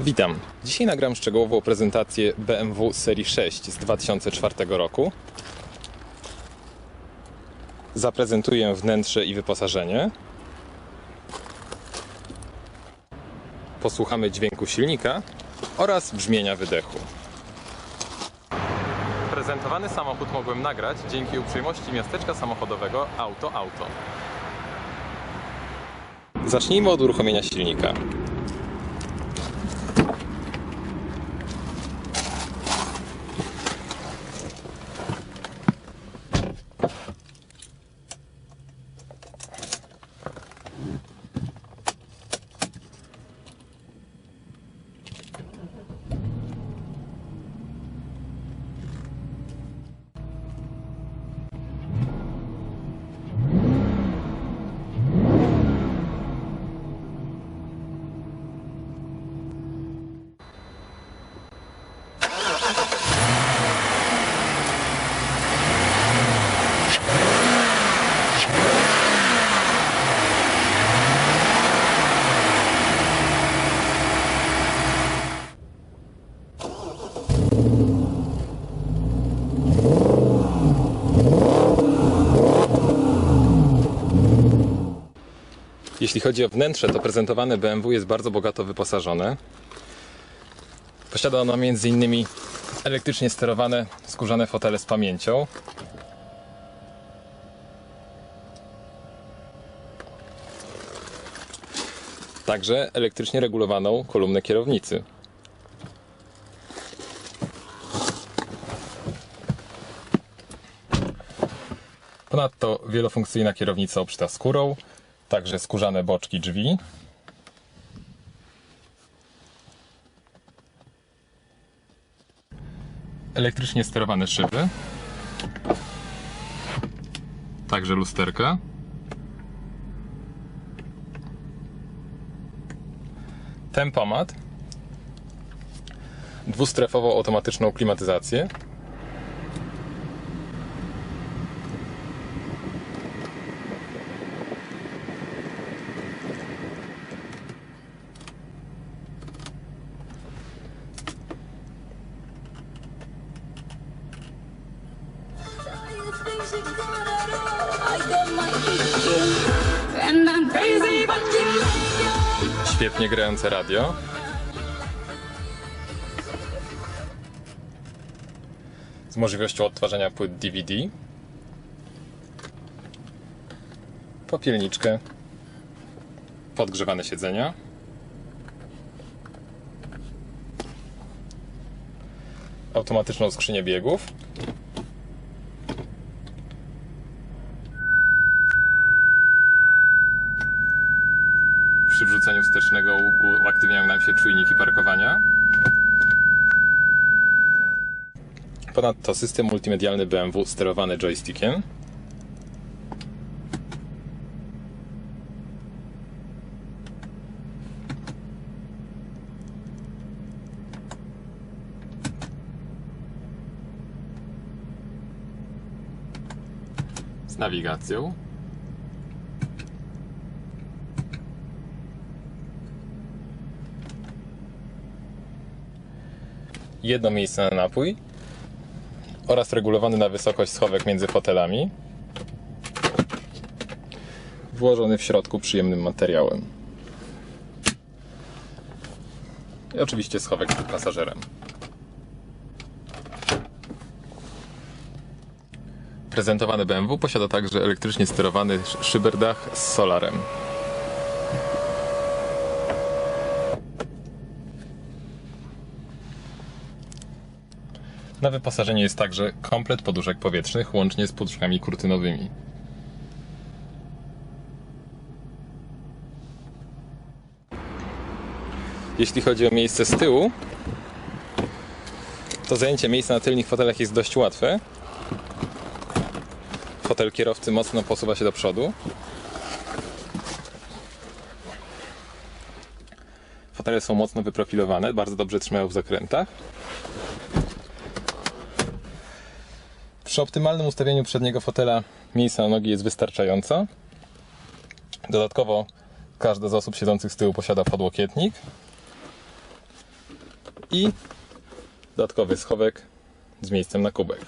Witam. Dzisiaj nagram szczegółową prezentację BMW serii 6 z 2004 roku. Zaprezentuję wnętrze i wyposażenie. Posłuchamy dźwięku silnika oraz brzmienia wydechu. Prezentowany samochód mogłem nagrać dzięki uprzejmości miasteczka samochodowego Auto Auto. Zacznijmy od uruchomienia silnika. Jeśli chodzi o wnętrze, to prezentowane BMW jest bardzo bogato wyposażone. Posiada ono m.in. elektrycznie sterowane skórzane fotele z pamięcią. Także elektrycznie regulowaną kolumnę kierownicy. Ponadto wielofunkcyjna kierownica obszyta skórą, także skórzane boczki drzwi. Elektrycznie sterowane szyby. Także lusterka. Tempomat. Dwustrefową automatyczną klimatyzację. Świetnie grające radio. Z możliwością odtwarzania płyt DVD. Popielniczkę. Podgrzewane siedzenia. Automatyczną skrzynię biegów. Wrzuceniu wstecznego łuku uaktywniają nam się czujniki parkowania. Ponadto system multimedialny BMW sterowany joystickiem. Z nawigacją. Jedno miejsce na napój oraz regulowany na wysokość schowek między fotelami, włożony w środku przyjemnym materiałem. I oczywiście schowek przed pasażerem. Prezentowany BMW posiada także elektrycznie sterowany szyberdach z solarem. Na wyposażeniu jest także komplet poduszek powietrznych, łącznie z poduszkami kurtynowymi. Jeśli chodzi o miejsce z tyłu, to zajęcie miejsca na tylnych fotelach jest dość łatwe. Fotel kierowcy mocno posuwa się do przodu. Fotele są mocno wyprofilowane, bardzo dobrze trzymają w zakrętach. Przy optymalnym ustawieniu przedniego fotela miejsca na nogi jest wystarczająco. Dodatkowo każda z osób siedzących z tyłu posiada podłokietnik. i dodatkowy schowek z miejscem na kubek.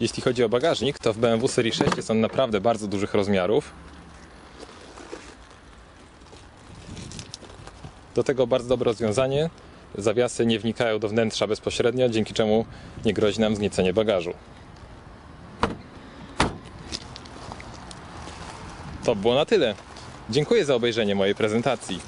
Jeśli chodzi o bagażnik, to w BMW Serii 6 jest on naprawdę bardzo dużych rozmiarów. Do tego bardzo dobre rozwiązanie. Zawiasy nie wnikają do wnętrza bezpośrednio, dzięki czemu nie grozi nam zgniecenie bagażu. To było na tyle. Dziękuję za obejrzenie mojej prezentacji.